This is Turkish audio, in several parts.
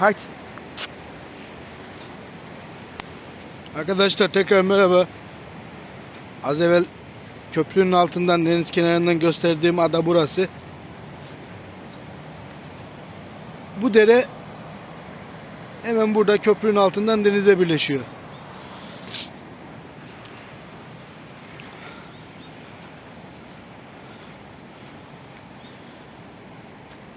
Haydi. Arkadaşlar tekrar merhaba. Az evvel köprünün altından deniz kenarından gösterdiğim ada burası. Bu dere hemen burada köprünün altından denize birleşiyor.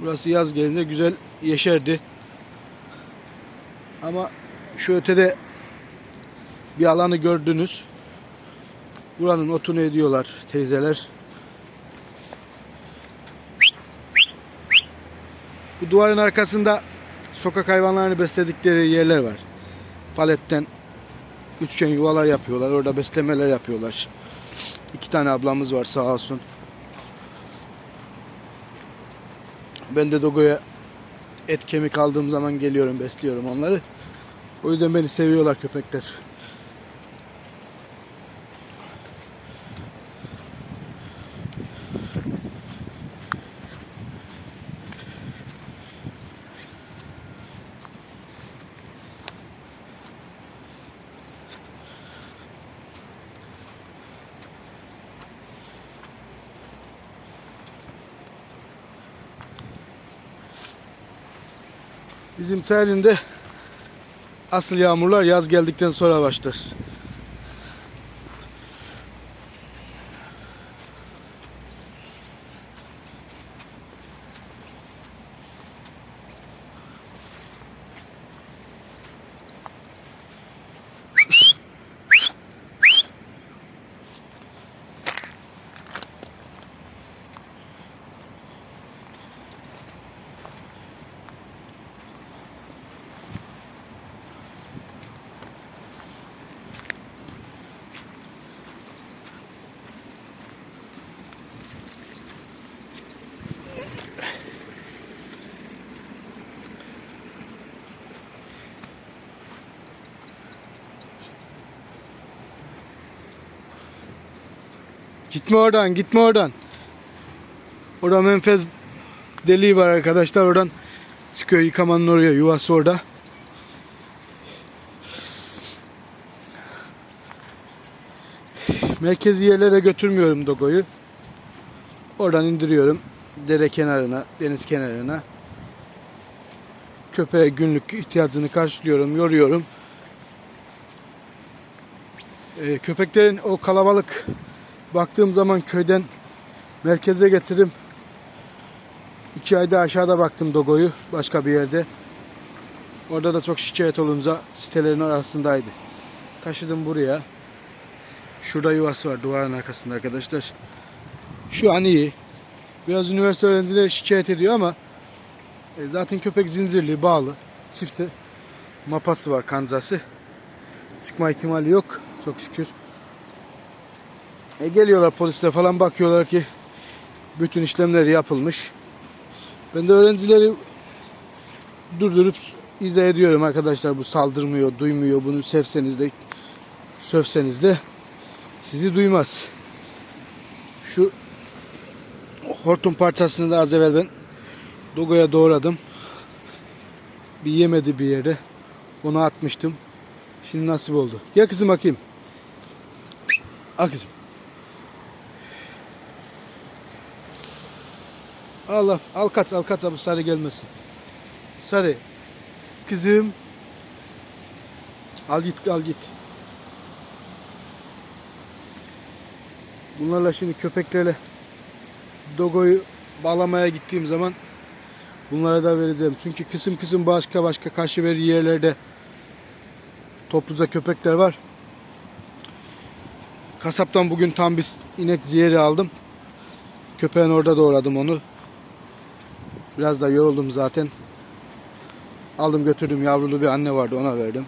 Burası yaz gelince güzel yeşerdi. Ama şu ötede bir alanı gördünüz. Buranın otunu ediyorlar teyzeler. Bu duvarın arkasında sokak hayvanlarını besledikleri yerler var. Paletten üçgen yuvalar yapıyorlar. Orada beslemeler yapıyorlar. İki tane ablamız var sağ olsun. Ben de Dogo'ya et kemik aldığım zaman geliyorum besliyorum onları. O yüzden beni seviyorlar köpekler. Bizim Tayland'de asıl yağmurlar yaz geldikten sonra başlar. Gitme oradan, gitme oradan. Orada menfez deliği var arkadaşlar. Oradan çıkıyor yıkamanın oraya. Yuvası orada. Merkezi yerlere götürmüyorum Dogo'yu. Oradan indiriyorum. Dere kenarına, deniz kenarına. Köpeğe günlük ihtiyacını karşılıyorum, yoruyorum. Ee, köpeklerin o kalabalık baktığım zaman köyden merkeze getirdim. İki ayda aşağıda baktım Dogo'yu başka bir yerde. Orada da çok şikayet olunca sitelerin arasındaydı. Taşıdım buraya. Şurada yuvası var duvarın arkasında arkadaşlar. Şu an iyi. Biraz üniversite öğrencileri şikayet ediyor ama e, zaten köpek zincirli, bağlı. Çifte mapası var kancası. Çıkma ihtimali yok çok şükür. E geliyorlar polisler falan bakıyorlar ki bütün işlemleri yapılmış. Ben de öğrencileri durdurup izah ediyorum arkadaşlar bu saldırmıyor, duymuyor. Bunu sevseniz de sövseniz de sizi duymaz. Şu hortum parçasını da az evvel ben Dogo'ya doğradım. Bir yemedi bir yere. Onu atmıştım. Şimdi nasip oldu. Gel kızım bakayım. Al kızım. Allah al kaç al kaç bu sarı gelmesin. Sarı. Kızım. Al git al git. Bunlarla şimdi köpeklerle Dogo'yu bağlamaya gittiğim zaman bunlara da vereceğim. Çünkü kısım kısım başka başka karşı veri yerlerde topluca köpekler var. Kasaptan bugün tam bir inek ciğeri aldım. Köpeğin orada doğradım onu. Biraz da yoruldum zaten. Aldım götürdüm yavrulu bir anne vardı ona verdim.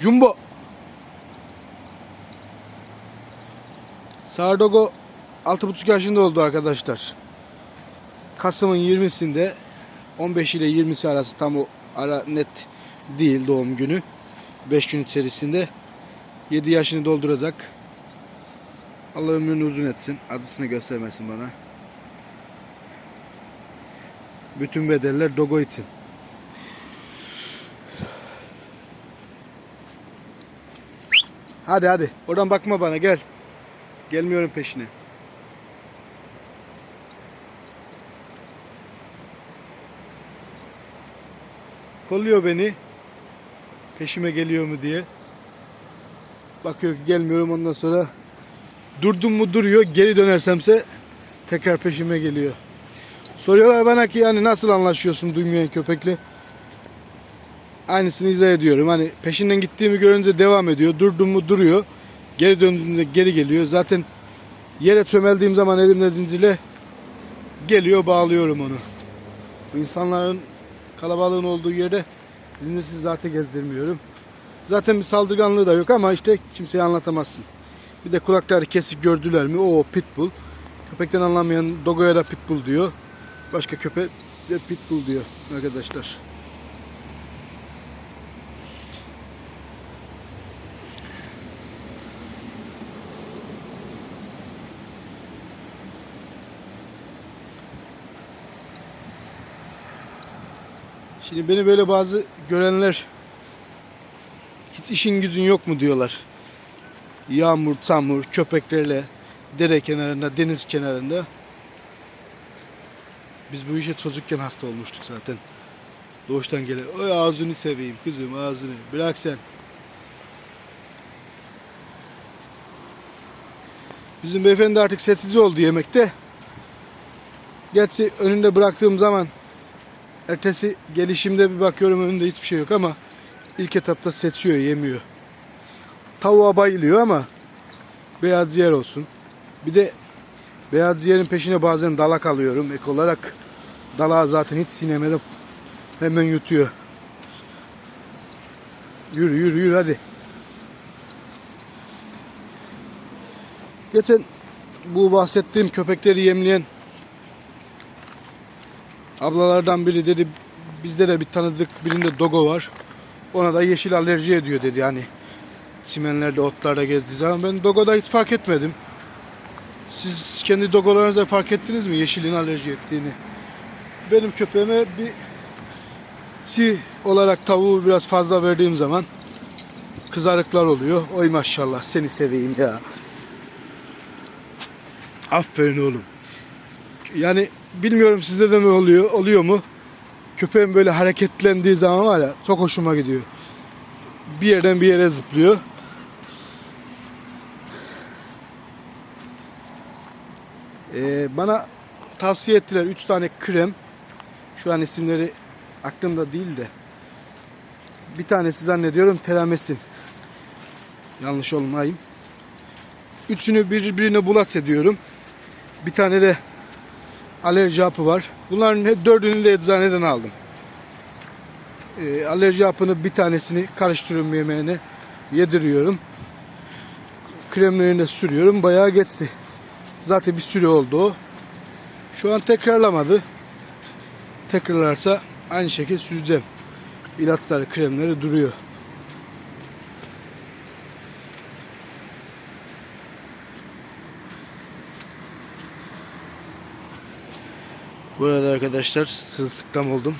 Jumbo. Sardogo 6,5 yaşında oldu arkadaşlar. Kasım'ın 20'sinde 15 ile 20'si arası tam o Ara net değil doğum günü. 5 gün içerisinde 7 yaşını dolduracak. Allah ömrünü uzun etsin. Adısını göstermesin bana. Bütün bedeller Dogo için. Hadi hadi. Oradan bakma bana gel. Gelmiyorum peşine. Kolluyor beni. Peşime geliyor mu diye. Bakıyor ki gelmiyorum ondan sonra durdum mu duruyor. Geri dönersemse tekrar peşime geliyor. Soruyorlar bana ki yani nasıl anlaşıyorsun duymayan köpekle? Aynısını izah ediyorum. Hani peşinden gittiğimi görünce devam ediyor. Durdum mu duruyor. Geri döndüğümde geri geliyor. Zaten yere çömeldiğim zaman elimde zincirle geliyor bağlıyorum onu. İnsanların kalabalığın olduğu yerde zincirsiz zaten gezdirmiyorum. Zaten bir saldırganlığı da yok ama işte kimseye anlatamazsın. Bir de kulakları kesik gördüler mi? O pitbull. Köpekten anlamayan dogoya da pitbull diyor. Başka köpek de pitbull diyor arkadaşlar. Şimdi beni böyle bazı görenler hiç işin gücün yok mu diyorlar. Yağmur, çamur, köpeklerle dere kenarında, deniz kenarında. Biz bu işe çocukken hasta olmuştuk zaten. Doğuştan gelen. Oy ağzını seveyim kızım ağzını. Bırak sen. Bizim beyefendi artık sessiz oldu yemekte. Gerçi önünde bıraktığım zaman ertesi gelişimde bir bakıyorum önünde hiçbir şey yok ama ilk etapta seçiyor, yemiyor. Tavuğa bayılıyor ama beyaz ciğer olsun. Bir de beyaz ciğerin peşine bazen dalak alıyorum ek olarak. Dalağı zaten hiç sinemede hemen yutuyor. Yürü yürü yürü hadi. Geçen bu bahsettiğim köpekleri yemleyen ablalardan biri dedi bizde de bir tanıdık birinde dogo var. Ona da yeşil alerji ediyor dedi yani. Çimenlerde, otlarda gezdiği zaman ben dogoda hiç fark etmedim. Siz kendi dogolarınızda fark ettiniz mi yeşilin alerji ettiğini? Benim köpeğime bir çiğ olarak tavuğu biraz fazla verdiğim zaman kızarıklar oluyor. Oy maşallah seni seveyim ya. Aferin oğlum. Yani bilmiyorum sizde de mi oluyor, oluyor mu? Köpeğim böyle hareketlendiği zaman var ya çok hoşuma gidiyor. Bir yerden bir yere zıplıyor. Ee, bana tavsiye ettiler 3 tane krem. Şu an isimleri aklımda değil de. Bir tanesi zannediyorum teramesin. Yanlış olmayayım. Üçünü birbirine bulat ediyorum. Bir tane de alerji hapı var. Bunların hep dördünü de eczaneden aldım. Ee, alerji hapını bir tanesini karıştırıyorum yemeğine yediriyorum. Kremlerini de sürüyorum. Bayağı geçti. Zaten bir süre oldu o. Şu an tekrarlamadı. Tekrarlarsa aynı şekilde süreceğim. İlaçları, kremleri duruyor. Bu arada arkadaşlar sırılsıklam oldum.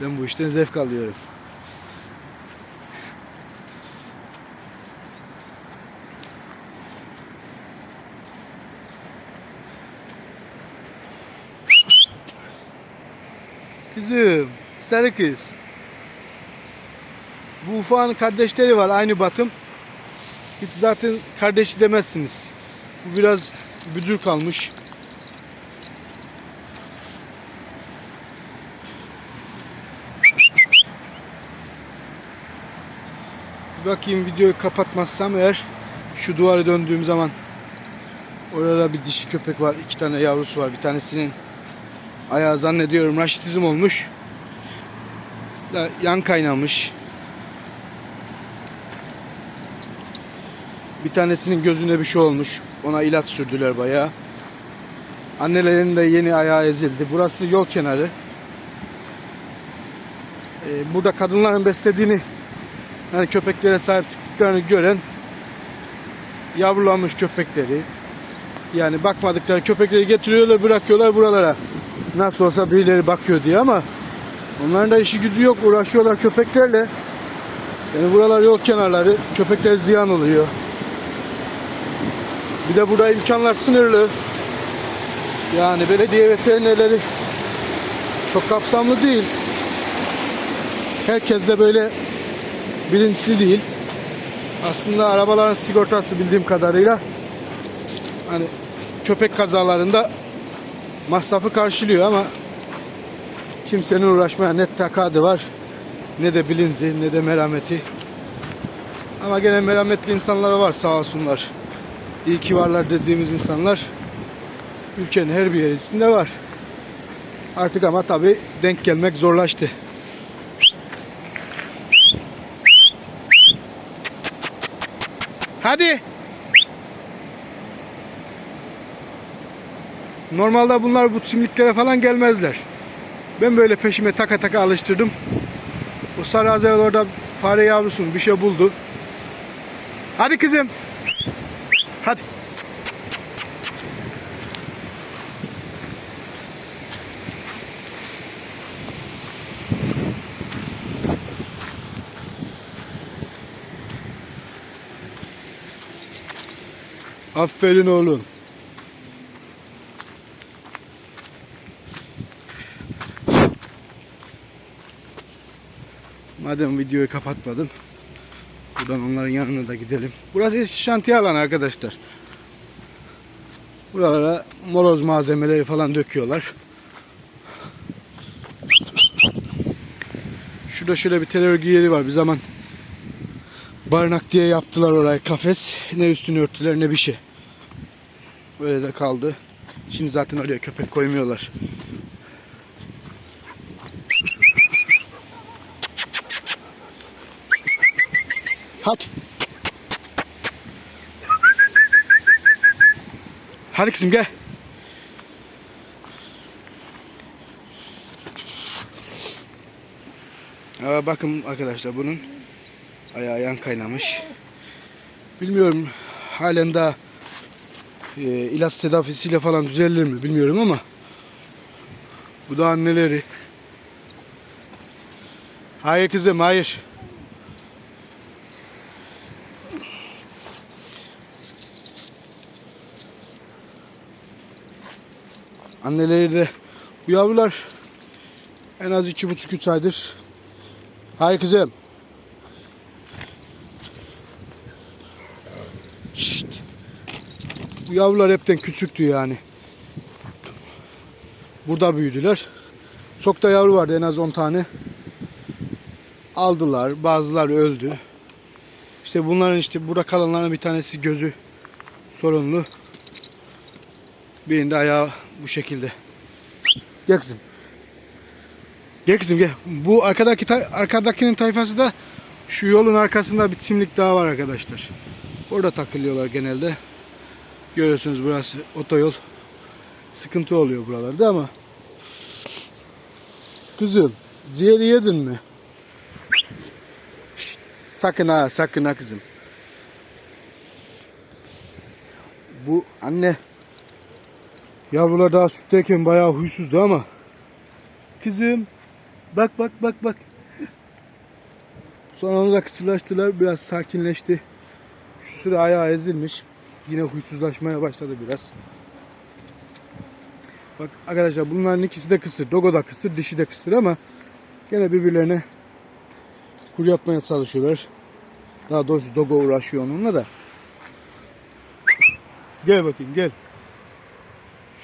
Ben bu işten zevk alıyorum. Kızım, sarı kız. Bu ufağın kardeşleri var aynı batım. Hiç zaten kardeşi demezsiniz. Bu biraz büdür kalmış. Bakayım videoyu kapatmazsam eğer şu duvarı döndüğüm zaman orada bir dişi köpek var. iki tane yavrusu var. Bir tanesinin ayağı zannediyorum raşitizm olmuş. Da yan kaynamış. Bir tanesinin gözünde bir şey olmuş. Ona ilaç sürdüler bayağı. Annelerin de yeni ayağı ezildi. Burası yol kenarı. e, burada kadınların beslediğini yani köpeklere sahip çıktıklarını gören yavrulanmış köpekleri yani bakmadıkları köpekleri getiriyorlar bırakıyorlar buralara. Nasıl olsa birileri bakıyor diye ama onların da işi gücü yok uğraşıyorlar köpeklerle. Yani buralar yol kenarları köpekler ziyan oluyor. Bir de burada imkanlar sınırlı. Yani belediye veterinerleri çok kapsamlı değil. Herkes de böyle bilinçli değil. Aslında arabaların sigortası bildiğim kadarıyla hani köpek kazalarında masrafı karşılıyor ama kimsenin uğraşmaya net takadı var. Ne de bilinci ne de merhameti. Ama gene merhametli insanlar var sağ olsunlar. İyi ki varlar dediğimiz insanlar ülkenin her bir yerisinde var. Artık ama tabi denk gelmek zorlaştı. Hadi. Normalde bunlar bu çimliklere falan gelmezler. Ben böyle peşime taka taka alıştırdım. O sarı orada fare yavrusun bir şey buldu. Hadi kızım. Aferin oğlum. Madem videoyu kapatmadım. Buradan onların yanına da gidelim. Burası eski şantiye alanı arkadaşlar. Buralara moloz malzemeleri falan döküyorlar. Şurada şöyle bir tel örgü yeri var. Bir zaman barınak diye yaptılar orayı kafes. Ne üstünü örtüler ne bir şey. Böyle de kaldı. Şimdi zaten oraya köpek koymuyorlar. Hadi. Hadi kızım gel. Aa, bakın arkadaşlar bunun ayağı yan kaynamış. Bilmiyorum halen daha e, ilaç tedavisiyle falan düzelir mi bilmiyorum ama bu da anneleri. Hayır kızım hayır. Anneleri de bu yavrular en az iki buçuk üç aydır. Hayır kızım. Şşt. Bu yavrular hepten küçüktü yani. Burada büyüdüler. Çok da yavru vardı en az 10 tane. Aldılar. Bazıları öldü. İşte bunların işte burada kalanların bir tanesi gözü sorunlu. Birinde ayağı bu şekilde. Gel kızım. Gel kızım gel. Bu arkadaki arkadakinin tayfası da şu yolun arkasında bir çimlik daha var arkadaşlar. Orada takılıyorlar genelde. Görüyorsunuz burası otoyol. Sıkıntı oluyor buralarda ama. Kızım ciğeri yedin mi? Şşt, sakın ha sakın ha kızım. Bu anne Yavrular daha sütteyken bayağı huysuzdu ama. Kızım. Bak bak bak bak. Sonra onu da kısırlaştılar. Biraz sakinleşti. Şu sıra ayağı ezilmiş. Yine huysuzlaşmaya başladı biraz. Bak arkadaşlar bunların ikisi de kısır. Dogo da kısır, dişi de kısır ama gene birbirlerine kur yapmaya çalışıyorlar. Daha doğrusu Dogo uğraşıyor onunla da. Gel bakayım gel.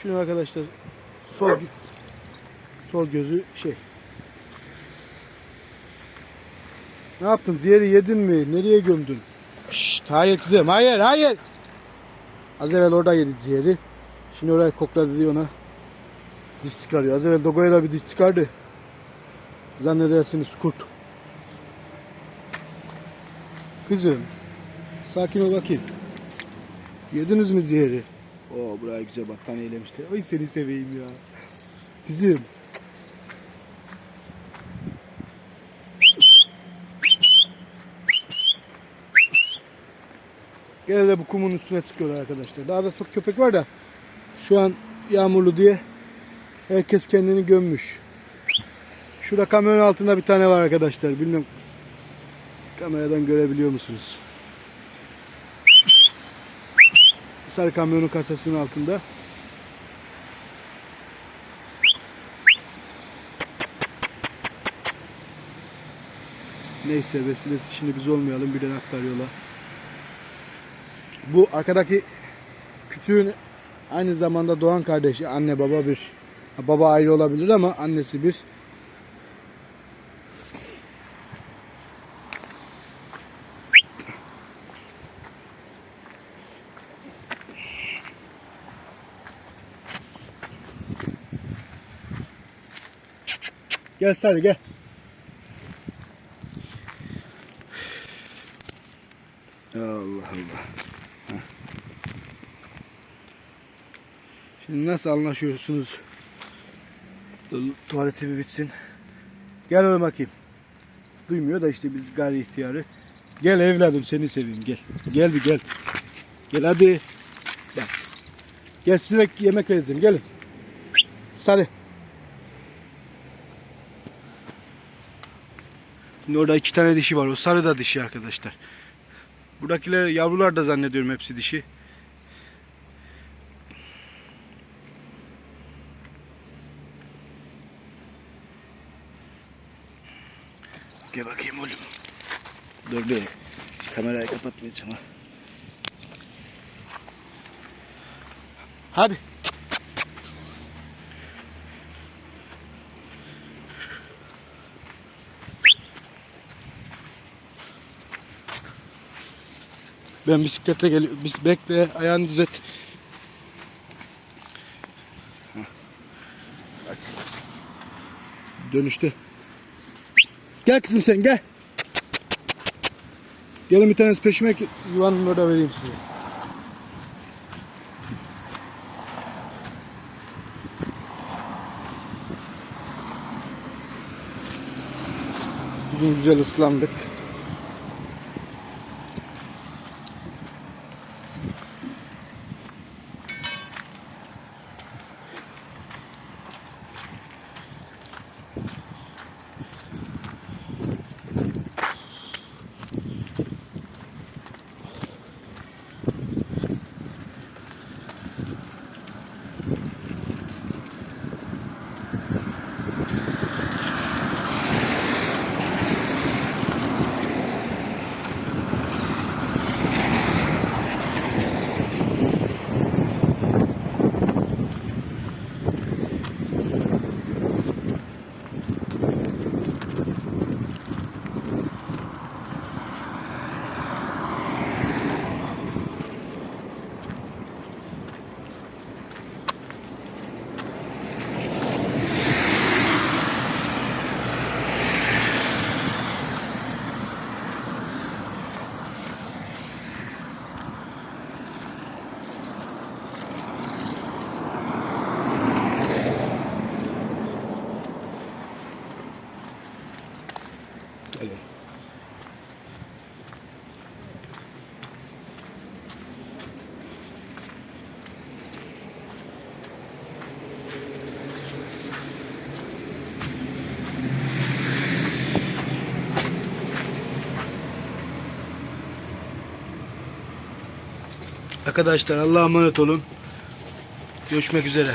Şunu arkadaşlar sol sol gözü şey. Ne yaptın? Ciğeri yedin mi? Nereye gömdün? Şşt, hayır kızım. Hayır, hayır. Az evvel orada yedi ciğeri. Şimdi orayı kokladı diye ona diş çıkarıyor. Az evvel Dogo'ya da bir diş çıkardı. Zannedersiniz kurt. Kızım. Sakin ol bakayım. Yediniz mi ciğeri? Oo buraya güzel battaniyelemişler. Ay seni seveyim ya. Kızım. Gene de bu kumun üstüne çıkıyorlar arkadaşlar. Daha da çok köpek var da şu an yağmurlu diye herkes kendini gömmüş. Şurada kamyon altında bir tane var arkadaşlar. Bilmiyorum kameradan görebiliyor musunuz? Sarı kamyonun kasasının altında. Neyse vesilesi şimdi biz olmayalım birden aktar yola. Bu arkadaki kütüğün aynı zamanda Doğan kardeşi anne baba bir. Baba ayrı olabilir ama annesi bir. Gel Sarı gel. Allah Allah. Heh. Şimdi nasıl anlaşıyorsunuz? Tuvaleti bir bitsin. Gel öyle bakayım. Duymuyor da işte biz gayri ihtiyarı. Gel evladım seni seveyim gel. Gel bir gel. Gel hadi. Gel. Gel size yemek vereceğim gelin. Sarı. Şimdi orada iki tane dişi var. O sarı da dişi arkadaşlar. Buradakiler yavrular da zannediyorum hepsi dişi. Gel bakayım oğlum. Dur bir. Kamerayı kapatmayacağım ha. Hadi. Ben bisikletle geliyorum. Biz bekle ayağını düzelt. Dönüşte. Gel kızım sen gel. Gelin bir tanesi peşime yuvanın orada vereyim size. Bugün güzel ıslandık. Gel. Arkadaşlar Allah'a emanet olun. Görüşmek üzere.